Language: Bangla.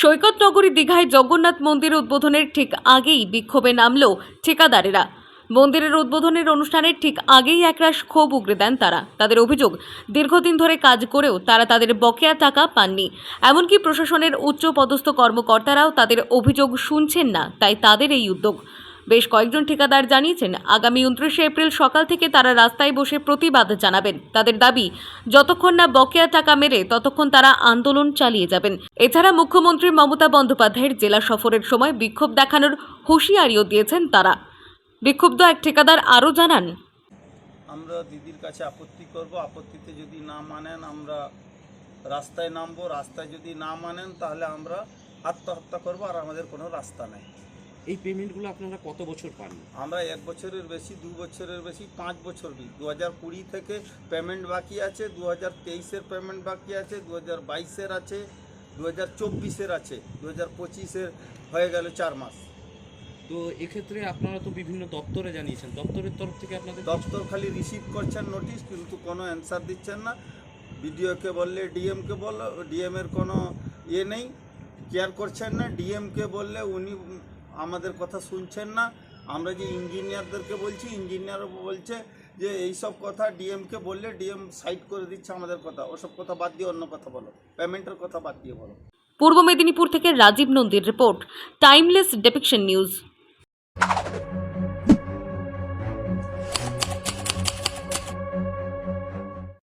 সৈকত নগরী দীঘায় জগন্নাথ মন্দির উদ্বোধনের ঠিক আগেই বিক্ষোভে নামল ঠিকাদারেরা। মন্দিরের উদ্বোধনের অনুষ্ঠানের ঠিক আগেই একরাশ ক্ষোভ উগরে দেন তারা। তাদের অভিযোগ, দীর্ঘদিন ধরে কাজ করেও তারা তাদের বকেয়া টাকা পাননি। এমনকি প্রশাসনের উচ্চ পদস্থ কর্মকর্তারাও তাদের অভিযোগ শুনছেন না, তাই তাদের এই উদ্যোগ। বেশ কয়েকজন ঠিকাদার জানিয়েছেন, আগামী উনত্রিশে এপ্রিল সকাল থেকে তারা রাস্তায় বসে প্রতিবাদ জানাবেন। তাদের দাবি, যতক্ষণ না বকেয়া টাকা মেরে ততক্ষণ তারা আন্দোলন চালিয়ে যাবেন। এছাড়া মুখ্যমন্ত্রী মমতা বন্দ্যোপাধ্যায়ের জেলা সফরের সময় বিক্ষোভ দেখানোর হুঁশিয়ারিও দিয়েছেন তারা। বিক্ষুব্ধ এক ঠিকাদার আরও জানান, আমরা দিদির কাছে আপত্তি করব, আপত্তিতে যদি না মানেন আমরা রাস্তায় নামবো, রাস্তায় যদি না মানেন তাহলে আমরা আত্মহত্যা করব আর আমাদের কোনো রাস্তা নেই। এই পেমেন্টগুলো আপনারা কত বছর পান আমরা এক বছরের বেশি দু বছরের বেশি পাঁচ বছর দু হাজার কুড়ি থেকে পেমেন্ট বাকি আছে দু হাজার তেইশের পেমেন্ট বাকি আছে দু হাজার বাইশের আছে দু হাজার চব্বিশের আছে দু হাজার পঁচিশের হয়ে গেল চার মাস। তো এক্ষেত্রে আপনারা তো বিভিন্ন দপ্তরে জানিয়েছেন দপ্তরের তরফ থেকে আপনাদের দপ্তর খালি রিসিভ করছেন নোটিশ কিন্তু কোনো অ্যান্সার দিচ্ছেন না। বিডিওকে বললে ডিএমকে বল ডিএমের কোনো ইয়ে নেই কেয়ার করছেন না। ডিএমকে বললে উনি আমাদের কথা শুনছেন না। আমরা যে ইঞ্জিনিয়ারদেরকে বলছি ইঞ্জিনিয়ার বলছে যে এইসব কথা ডিএমকে বললে ডিএম সাইড করে দিচ্ছে আমাদের কথা। ওসব কথা বাদ দিয়ে অন্য কথা বলো। পেমেন্টের কথা বাদ দিয়ে বলো। পূর্ব মেদিনীপুর থেকে রাজীব নন্দীর রিপোর্ট। Timeless depiction news.